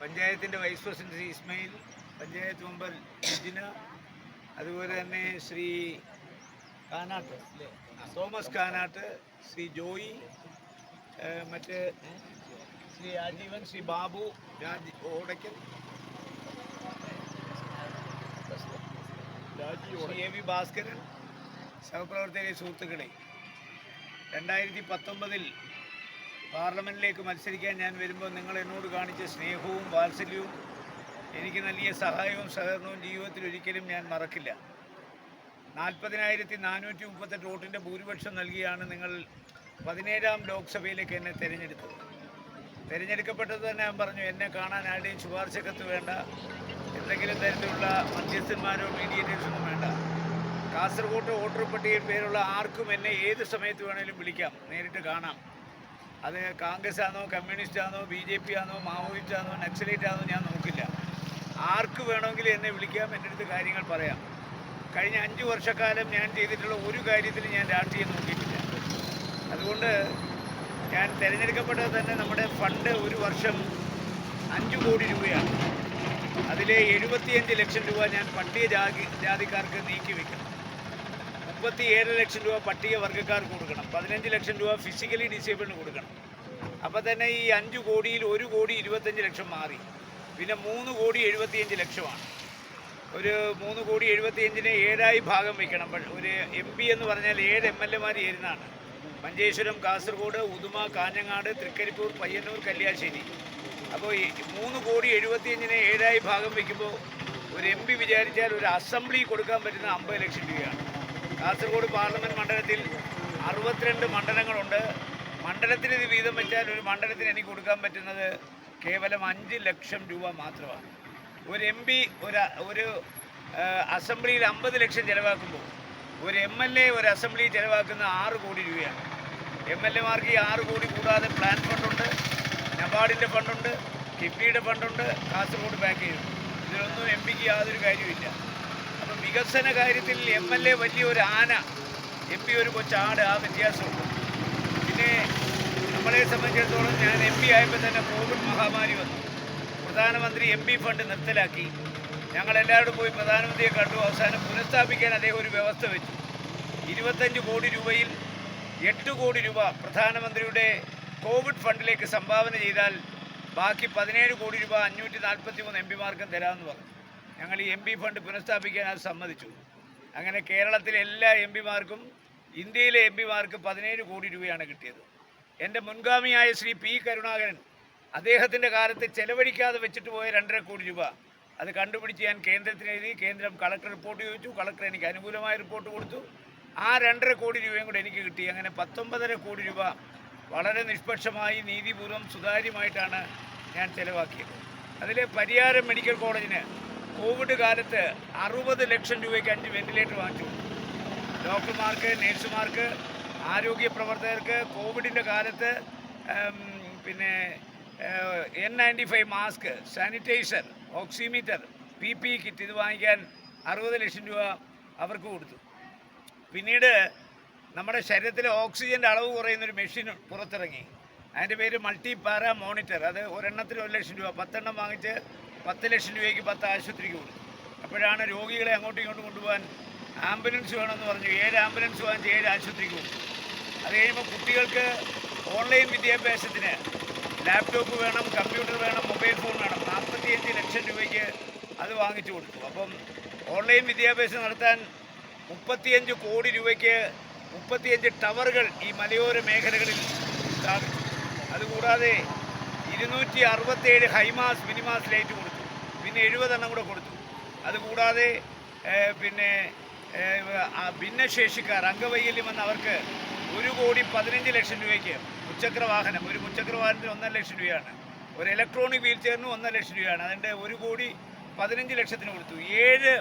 പഞ്ചായത്തിന്റെ vice president Ismail panchayat member Jina അതുപോലെ തന്നെ ശ്രീ കാനാട്ട് തോമസ് കാനാട്ട് ശ്രീ ജോയി മറ്റ് ശ്രീ രാജീവൻ ശ്രീ ബാബു രാജ് ഓടയ്ക്കൽ. ശ്രീ എ വി ഭാസ്കരൻ സഹപ്രവർത്തകരെ സുഹൃത്തുക്കളെ രണ്ടായിരത്തി പത്തൊമ്പതിൽ പാർലമെന്റിലേക്ക് മത്സരിക്കാൻ ഞാൻ വരുമ്പോൾ നിങ്ങൾ എന്നോട് കാണിച്ച സ്നേഹവും വാത്സല്യവും എനിക്ക് നൽകിയ സഹായവും സഹകരണവും ജീവിതത്തിൽ ഒരിക്കലും ഞാൻ മറക്കില്ല. നാൽപ്പതിനായിരത്തി നാനൂറ്റി മുപ്പത്തെട്ട് വോട്ടിന്റെ ഭൂരിപക്ഷം നൽകിയാണ് നിങ്ങൾ പതിനേഴാം ലോക്സഭയിലേക്ക് എന്നെ തിരഞ്ഞെടുത്തത്. തിരഞ്ഞെടുക്കപ്പെട്ടത് തന്നെ ഞാൻ പറഞ്ഞു എന്നെ കാണാൻ ആരുടെയും ശുപാർശക്കത്ത് വേണ്ട എന്തെങ്കിലും തരത്തിലുള്ള മധ്യസ്ഥന്മാരോ മീഡിയേറ്റേഴ്സൊന്നും വേണ്ട. കാസർഗോഡ് വോട്ടർ പട്ടികയിൽ പേരുള്ള ആർക്കും എന്നെ ഏത് സമയത്ത് വേണമെങ്കിലും വിളിക്കാം നേരിട്ട് കാണാം. അത് കോൺഗ്രസ് ആണോ കമ്മ്യൂണിസ്റ്റ് ആണോ ബി ജെ പി ആണോ മാവോയിസ്റ്റ് ആണോ നക്സലൈറ്റ് ആണോ ഞാൻ നോക്കില്ല. ആർക്ക് വേണമെങ്കിലും എന്നെ വിളിക്കാം എന്റെ അടുത്ത് കാര്യങ്ങൾ പറയാം. കഴിഞ്ഞ അഞ്ച് വർഷക്കാലം ഞാൻ ചെയ്തിട്ടുള്ള ഒരു കാര്യത്തിൽ ഞാൻ രാഷ്ട്രീയം നോക്കിയിട്ടില്ല. അതുകൊണ്ട് ഞാൻ തിരഞ്ഞെടുക്കപ്പെട്ടത് തന്നെ നമ്മുടെ ഫണ്ട് ഒരു വർഷം അഞ്ച് കോടി രൂപയാണ്. അതിലെ എഴുപത്തിയഞ്ച് ലക്ഷം രൂപ ഞാൻ പട്ടിക ജാതി ജാതിക്കാർക്ക് നീക്കി വെക്കണം മുപ്പത്തിയേഴ് ലക്ഷം രൂപ പട്ടിക വർഗക്കാർക്ക് കൊടുക്കണം. പതിനഞ്ച് ലക്ഷം രൂപ ഫിസിക്കലി ഡിസേബിളിന് കൊടുക്കണം. അപ്പോൾ തന്നെ ഈ അഞ്ച് കോടിയിൽ ഒരു കോടി ഇരുപത്തഞ്ച് ലക്ഷം മാറി. പിന്നെ മൂന്ന് കോടി എഴുപത്തിയഞ്ച് ലക്ഷമാണ്. ഒരു മൂന്ന് കോടി എഴുപത്തിയഞ്ചിന് ഏഴായി ഭാഗം വയ്ക്കണം. ഒരു എം പി എന്ന് പറഞ്ഞാൽ ഏഴ് എം എൽ എമാർ ചേരുന്നതാണ്. മഞ്ചേശ്വരം കാസർഗോഡ് ഉദുമ കാഞ്ഞങ്ങാട് തൃക്കരിപ്പൂർ പയ്യന്നൂർ കല്യാശ്ശേരി. അപ്പോൾ മൂന്ന് കോടി എഴുപത്തിയഞ്ചിന് ഏഴായി ഭാഗം വയ്ക്കുമ്പോൾ ഒരു എം പി വിചാരിച്ചാൽ ഒരു അസംബ്ലി കൊടുക്കാൻ പറ്റുന്ന അമ്പത് ലക്ഷം രൂപയാണ്. കാസർഗോഡ് പാർലമെന്റ് മണ്ഡലത്തിൽ അറുപത്തിരണ്ട് മണ്ഡലങ്ങളുണ്ട്. മണ്ഡലത്തിന് ഇത് വീതം വെച്ചാൽ ഒരു മണ്ഡലത്തിന് എനിക്ക് കൊടുക്കാൻ പറ്റുന്നത് കേവലം അഞ്ച് ലക്ഷം രൂപ മാത്രമാണ്. ഒരു എം പി ഒരു അസംബ്ലിയിൽ അമ്പത് ലക്ഷം ചിലവാക്കുമ്പോൾ ഒരു എം എൽ എ ഒരു അസംബ്ലി ചിലവാക്കുന്ന ആറ് കോടി രൂപയാണ്. എം എൽ എമാർക്ക് ഈ ആറ് കോടി കൂടാതെ പ്ലാൻ ഫണ്ടുണ്ട് നബാർഡിന്റെ ഫണ്ടുണ്ട് കിഫ്ബിയുടെ ഫണ്ടുണ്ട് കാസർഗോഡ് പാക്കേജ് ഇതിലൊന്നും എം പിക്ക് യാതൊരു കാര്യമില്ല വികസന കാര്യത്തിൽ എം എൽ എ വലിയൊരു ആന എം പി ഒരു കൊച്ചാട് ആ വ്യത്യാസമുണ്ട്. പിന്നെ നമ്മളെ സംബന്ധിച്ചിടത്തോളം ഞാൻ എം പി ആയപ്പോൾ തന്നെ കോവിഡ് മഹാമാരി വന്നു. പ്രധാനമന്ത്രി എം പി ഫണ്ട് നിർത്തലാക്കി. ഞങ്ങളെല്ലാവരും പോയി പ്രധാനമന്ത്രിയെ കണ്ടു. അവസാനം പുനഃസ്ഥാപിക്കാൻ അദ്ദേഹം ഒരു വ്യവസ്ഥ വെച്ചു. ഇരുപത്തഞ്ച് കോടി രൂപയിൽ എട്ട് കോടി രൂപ പ്രധാനമന്ത്രിയുടെ കോവിഡ് ഫണ്ടിലേക്ക് സംഭാവന ചെയ്താൽ ബാക്കി പതിനേഴ് കോടി രൂപ അഞ്ഞൂറ്റി നാൽപ്പത്തി മൂന്ന് എം പിമാർക്കും തരാമെന്ന് പറഞ്ഞു. ഞങ്ങൾ ഈ എം പി ഫണ്ട് പുനഃസ്ഥാപിക്കാൻ അത് സമ്മതിച്ചു. അങ്ങനെ കേരളത്തിലെ എല്ലാ എം പിമാർക്കും ഇന്ത്യയിലെ എം പിമാർക്ക് പതിനേഴ് കോടി രൂപയാണ് കിട്ടിയത്. എന്റെ മുൻഗാമിയായ ശ്രീ പി കരുണാകരൻ അദ്ദേഹത്തിന്റെ കാലത്ത് ചെലവഴിക്കാതെ വെച്ചിട്ട് പോയ രണ്ടര കോടി രൂപ. അത് കണ്ടുപിടിച്ച് ഞാൻ കേന്ദ്രത്തിന് എഴുതി കേന്ദ്രം കളക്ടർ റിപ്പോർട്ട് ചോദിച്ചു. കളക്ടർ എനിക്ക് അനുകൂലമായ റിപ്പോർട്ട് കൊടുത്തു. ആ രണ്ടര കോടി രൂപയും കൂടെ എനിക്ക് കിട്ടി. അങ്ങനെ പത്തൊമ്പതര കോടി രൂപ വളരെ നിഷ്പക്ഷമായി നീതിപൂർവം സുതാര്യമായിട്ടാണ് ഞാൻ ചെലവാക്കിയത്. അതിൽ പരിയാരം മെഡിക്കൽ കോളേജിന് കോവിഡ് കാലത്ത് അറുപത് ലക്ഷം രൂപയ്ക്ക് അഞ്ച് വെന്റിലേറ്റർ വാങ്ങിച്ചു ഡോക്ടർമാർക്ക് നേഴ്സുമാർക്ക് ആരോഗ്യ പ്രവർത്തകർക്ക് കോവിഡിന്റെ കാലത്ത് പിന്നെ N ninety five mask sanitiser oximeter P P kit ഇത് വാങ്ങിക്കാൻ അറുപത് ലക്ഷം രൂപ അവർക്ക് കൊടുത്തു. പിന്നീട് നമ്മുടെ ശരീരത്തിലെ ഓക്സിജന്റെ അളവ് കുറയുന്നൊരു മെഷീൻ പുറത്തിറങ്ങി. അതിന്റെ പേര് മൾട്ടി പാര മോണിറ്റർ. അത് ഒരെണ്ണത്തിന് ഒരു ലക്ഷം രൂപ. പത്തെണ്ണം വാങ്ങിച്ച് പത്ത് ലക്ഷം രൂപയ്ക്ക് പത്ത് ആശുപത്രിക്ക് കൊടുത്തു. അപ്പോഴാണ് രോഗികളെ അങ്ങോട്ടും ഇങ്ങോട്ടും കൊണ്ടുപോകാൻ ആംബുലൻസ് വേണമെന്ന് പറഞ്ഞു. ഏഴ് ആംബുലൻസ് വാങ്ങിച്ച് ഏഴ് ആശുപത്രിക്ക് കൊടുത്തു. അത് കഴിയുമ്പോൾ കുട്ടികൾക്ക് ഓൺലൈൻ വിദ്യാഭ്യാസത്തിന് ലാപ്ടോപ്പ് വേണം കമ്പ്യൂട്ടർ വേണം മൊബൈൽ ഫോൺ വേണം. നാൽപ്പത്തിയഞ്ച് ലക്ഷം രൂപയ്ക്ക് അത് വാങ്ങിച്ചു കൊടുത്തു. അപ്പം ഓൺലൈൻ വിദ്യാഭ്യാസം നടത്താൻ മുപ്പത്തിയഞ്ച് കോടി രൂപയ്ക്ക് മുപ്പത്തിയഞ്ച് ടവറുകൾ ഈ മലയോര മേഖലകളിൽ സ്ഥാപിച്ചു. അതുകൂടാതെ ഇരുന്നൂറ്റി അറുപത്തേഴ് ഹൈമാസ് മിനിമാസ് ലൈറ്റ് കൊടുത്തു. പിന്നെ എഴുപതെണ്ണം കൂടെ കൊടുത്തു. അതുകൂടാതെ പിന്നെ ഭിന്നശേഷിക്കാർ അംഗവൈകല്യം വന്ന അവർക്ക് ഒരു കോടി പതിനഞ്ച് ലക്ഷം രൂപയ്ക്ക് മുച്ചക്ര വാഹനം. ഒരു മുച്ചക്ര വാഹനത്തിന് ഒന്നര ലക്ഷം രൂപയാണ്. ഒരു ഇലക്ട്രോണിക് വീൽ ചെയറിന് ഒന്നര ലക്ഷം രൂപയാണ്. അതിന്റെ ഒരു കോടി പതിനഞ്ച് ലക്ഷത്തിന് കൊടുത്തു. ഏഴ്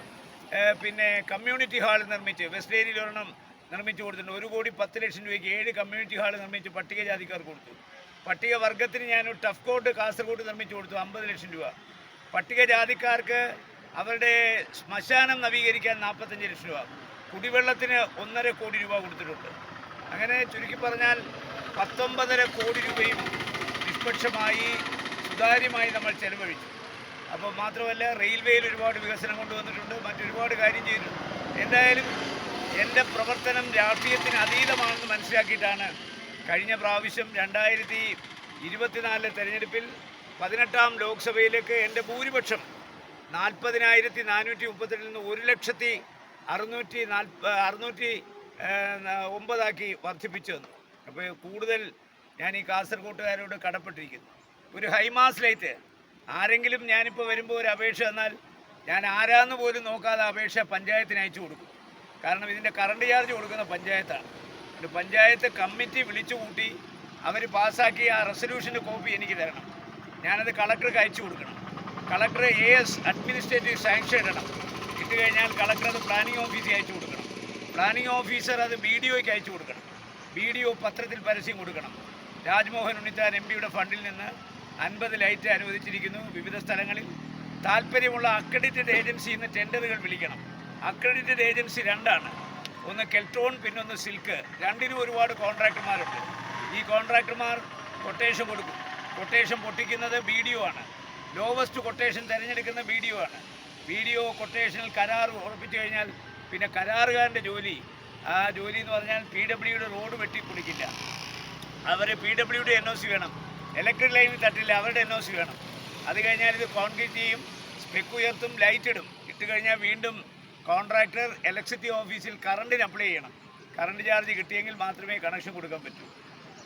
പിന്നെ കമ്മ്യൂണിറ്റി ഹാൾ നിർമ്മിച്ച് വെസ്റ്റ് ഏരിയയിൽ ഒരെണ്ണം നിർമ്മിച്ച് കൊടുത്തിട്ടുണ്ട്. ഒരു കോടി പത്ത് ലക്ഷം രൂപയ്ക്ക് ഏഴ് കമ്മ്യൂണിറ്റി ഹാൾ നിർമ്മിച്ച് പട്ടികജാതിക്കാർ കൊടുത്തു. പട്ടികവർഗത്തിന് ഞാൻ ടഫ് കോട്ട് കാസർഗോഡ് നിർമ്മിച്ചു കൊടുത്തു അമ്പത് ലക്ഷം രൂപ. പട്ടികജാതിക്കാർക്ക് അവരുടെ ശ്മശാനം നവീകരിക്കാൻ നാൽപ്പത്തഞ്ച് ലക്ഷം രൂപ. കുടിവെള്ളത്തിന് ഒന്നര കോടി രൂപ കൊടുത്തിട്ടുണ്ട്. അങ്ങനെ ചുരുക്കി പറഞ്ഞാൽ പത്തൊമ്പതര കോടി രൂപയും നിഷ്പക്ഷമായി സുതാര്യമായി നമ്മൾ ചെലവഴിച്ചു. അപ്പോൾ മാത്രമല്ല റെയിൽവേയിൽ ഒരുപാട് വികസനം കൊണ്ടുവന്നിട്ടുണ്ട് മറ്റൊരുപാട് കാര്യം ചെയ്തിട്ടുണ്ട് എന്തായാലും എന്റെ പ്രവർത്തനം രാഷ്ട്രീയത്തിന് അതീതമാണെന്ന് മനസ്സിലാക്കിയിട്ടാണ് കഴിഞ്ഞ പ്രാവശ്യം രണ്ടായിരത്തി ഇരുപത്തിനാലിലെ തെരഞ്ഞെടുപ്പിൽ പതിനെട്ടാം ലോക്സഭയിലേക്ക് എന്റെ ഭൂരിപക്ഷം നാൽപ്പതിനായിരത്തി നാനൂറ്റി മുപ്പത്തെട്ടിൽ നിന്ന് ഒരു ലക്ഷത്തി അറുന്നൂറ്റി നാൽപ്പ അറുന്നൂറ്റി ഒമ്പതാക്കി വർദ്ധിപ്പിച്ചു തന്നു. അപ്പോൾ കൂടുതൽ ഞാൻ ഈ കാസർഗോട്ടുകാരോട് കടപ്പെട്ടിരിക്കുന്നു. ഒരു ഹൈമാസ് ലൈറ്റ്. ആരെങ്കിലും ഞാനിപ്പോൾ വരുമ്പോൾ ഒരു അപേക്ഷ തന്നാൽ ഞാൻ ആരാന്ന് പോലും നോക്കാതെ അപേക്ഷ പഞ്ചായത്തിന് അയച്ചു കൊടുക്കും. കാരണം ഇതിന്റെ കറണ്ട് ചാർജ് കൊടുക്കുന്ന പഞ്ചായത്താണ്. ഒരു പഞ്ചായത്ത് കമ്മിറ്റി വിളിച്ചു കൂട്ടി അവർ പാസ്സാക്കിയ ആ റെസൊല്യൂഷന്റെ കോപ്പി എനിക്ക് തരണം. ഞാനത് കളക്ടർക്ക് അയച്ചു കൊടുക്കണം. Collector A S administrative sanction ഇടണം. ഇട്ട് കഴിഞ്ഞാൽ കളക്ടർ അത് പ്ലാനിംഗ് ഓഫീസിൽ അയച്ചു കൊടുക്കണം. പ്ലാനിംഗ് ഓഫീസർ അത് ബി ഡി ഒക്ക് അയച്ചു കൊടുക്കണം. ബി ഡി ഒ പത്രത്തിൽ പരസ്യം കൊടുക്കണം. രാജ്മോഹൻ ഉണ്ണിത്താൻ എം പിയുടെ ഫണ്ടിൽ നിന്ന് അൻപത് ലൈറ്റ് അനുവദിച്ചിരിക്കുന്നു വിവിധ സ്ഥലങ്ങളിൽ. താല്പര്യമുള്ള അക്രഡിറ്റഡ് ഏജൻസിയിൽ നിന്ന് ടെൻഡറുകൾ വിളിക്കണം. അക്രഡിറ്റഡ് ഏജൻസി രണ്ടാണ്. ഒന്ന് കെൽട്രോൺ പിന്നൊന്ന് സിൽക്ക്. രണ്ടിനും ഒരുപാട് കോൺട്രാക്ടർമാരുണ്ട് ഈ കോൺട്രാക്ടർമാർ കൊട്ടേഷൻ കൊടുക്കും. കൊട്ടേഷൻ പൊട്ടിക്കുന്നത് ബി ഡി ഒ ആണ്. ലോവസ്റ്റ് കൊട്ടേഷൻ തിരഞ്ഞെടുക്കുന്ന ബി ഡി ഒ ആണ്. ബി ഡി ഒ കൊട്ടേഷനിൽ കരാർ ഉറപ്പിച്ചു കഴിഞ്ഞാൽ പിന്നെ കരാറുകാരന്റെ ജോലി. ആ ജോലി എന്ന് പറഞ്ഞാൽ പി ഡബ്ല്യുയുടെ റോഡ് വെട്ടിപ്പൊടിക്കില്ല അവർ പി ഡബ്ല്യുയുടെ എൻ ഒ സി വേണം. ഇലക്ട്രിക് ലൈനിൽ തട്ടില്ല അവരുടെ എൻ ഒ സി വേണം. അത് കഴിഞ്ഞാൽ ഇത് കോൺക്രീറ്റ് ചെയ്യും സ്പെക്ക് ഉയർത്തും ലൈറ്റ് ഇടും. ഇട്ട് കഴിഞ്ഞാൽ വീണ്ടും കോൺട്രാക്ടർ ഇലക്ട്രിസിറ്റി ഓഫീസിൽ കറണ്ടിന് അപ്ലൈ ചെയ്യണം. കറണ്ട് ചാർജ് കിട്ടിയെങ്കിൽ മാത്രമേ കണക്ഷൻ കൊടുക്കാൻ പറ്റൂ.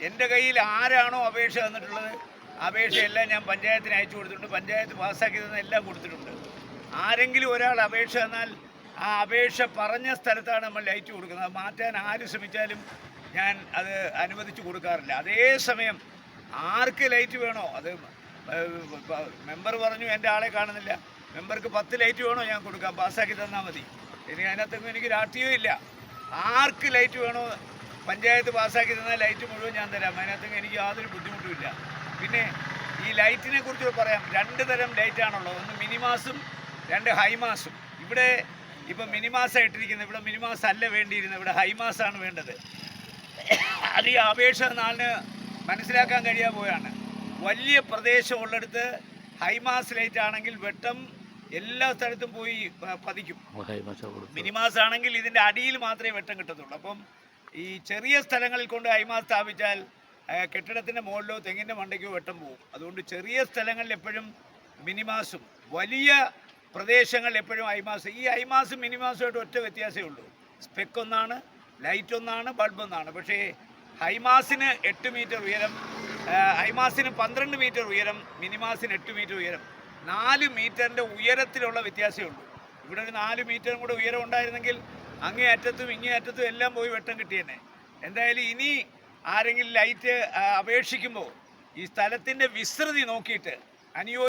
എന്റെ കയ്യിൽ ആരാണോ അപേക്ഷ തന്നിട്ടുള്ളത്? അപേക്ഷയെല്ലാം ഞാൻ പഞ്ചായത്തിന് അയച്ചു കൊടുത്തിട്ടുണ്ട്. പഞ്ചായത്ത് പാസ്സാക്കി എല്ലാം കൊടുത്തിട്ടുണ്ട്. ആരെങ്കിലും ഒരാൾ അപേക്ഷ തന്നാൽ ആ അപേക്ഷ പറഞ്ഞ സ്ഥലത്താണ് നമ്മൾ ലൈറ്റ് കൊടുക്കുന്നത്. മാറ്റാൻ ആര് ശ്രമിച്ചാലും ഞാൻ അത് അനുവദിച്ചു കൊടുക്കാറില്ല. അതേസമയം ആർക്ക് ലൈറ്റ് വേണോ? അത് മെമ്പർ പറഞ്ഞു എന്റെ ആളെ കാണുന്നില്ല. മെമ്പർക്ക് പത്ത് ലൈറ്റ് വേണോ ഞാൻ കൊടുക്കാം. പാസ്സാക്കി തന്നാൽ മതി. ഇനി അതിനകത്തൊന്നും എനിക്ക് രാഷ്ട്രീയമില്ല ആർക്ക് ലൈറ്റ് വേണോ പഞ്ചായത്ത് പാസ്സാക്കി തന്നാൽ ലൈറ്റ് മുഴുവൻ ഞാൻ തരാം. അതിനകത്ത് എനിക്ക് യാതൊരു ബുദ്ധിമുട്ടുമില്ല. പിന്നെ ഈ ലൈറ്റിനെ കുറിച്ച് പറയാം. രണ്ട് തരം ലൈറ്റാണുള്ളത് ഒന്ന് മിനിമാസും രണ്ട് ഹൈമാസും. ഇവിടെ ഇപ്പം മിനിമാസ് ഇട്ടിരിക്കുന്നത്. ഇവിടെ മിനിമാസ് അല്ല വേണ്ടിയിരുന്നത്. ഇവിടെ ഹൈമാസാണ് വേണ്ടത്. അത് ഈ അപേക്ഷ നാളിന് മനസ്സിലാക്കാൻ കഴിയാൻ പോയാണ്. വലിയ പ്രദേശമുള്ളിടത്ത് ഹൈമാസ് ലൈറ്റ് ആണെങ്കിൽ വെട്ടം എല്ലാ സ്ഥലത്തും പോയി പതിക്കും. മിനിമാസ് ആണെങ്കിൽ ഇതിന്റെ അടിയിൽ മാത്രമേ വെട്ടം കിട്ടത്തുള്ളൂ. അപ്പം ഈ ചെറിയ സ്ഥലങ്ങളിൽ കൊണ്ട് ഹൈമാസ് സ്ഥാപിച്ചാൽ കെട്ടിടത്തിന്റെ മുകളിലോ തെങ്ങിന്റെ മണ്ടയ്ക്കോ വെട്ടം പോകും. അതുകൊണ്ട് ചെറിയ സ്ഥലങ്ങളിൽ എപ്പോഴും മിനിമാസും വലിയ പ്രദേശങ്ങളിൽ എപ്പോഴും ഹൈമാസ് ഈ ഹൈമാസും മിനിമാസുമായിട്ട് ഒറ്റ വ്യത്യാസമേ ഉള്ളൂ. സ്പെക്ക് ഒന്നാണ് ലൈറ്റ് ഒന്നാണ് ബൾബ് ഒന്നാണ്. പക്ഷേ ഹൈമാസിന് എട്ട് മീറ്റർ ഉയരം ഹൈമാസിന് പന്ത്രണ്ട് മീറ്റർ ഉയരം മിനിമാസിന് എട്ട് മീറ്റർ ഉയരം. നാല് മീറ്ററിന്റെ ഉയരത്തിലുള്ള വ്യത്യാസമേ ഉള്ളൂ. ഇവിടെ ഒരു നാല് മീറ്ററും കൂടെ ഉയരം ഉണ്ടായിരുന്നെങ്കിൽ അങ്ങേ അറ്റത്തും ഇങ്ങേ അറ്റത്തും എല്ലാം പോയി വെട്ടം കിട്ടിയെന്നെ. എന്തായാലും ഇനി ആരെങ്കിലും ലൈറ്റ് അപേക്ഷിക്കുമ്പോൾ ഈ സ്ഥലത്തിന്റെ വിസ്തൃതി നോക്കിയിട്ട് അനുയോജ്യ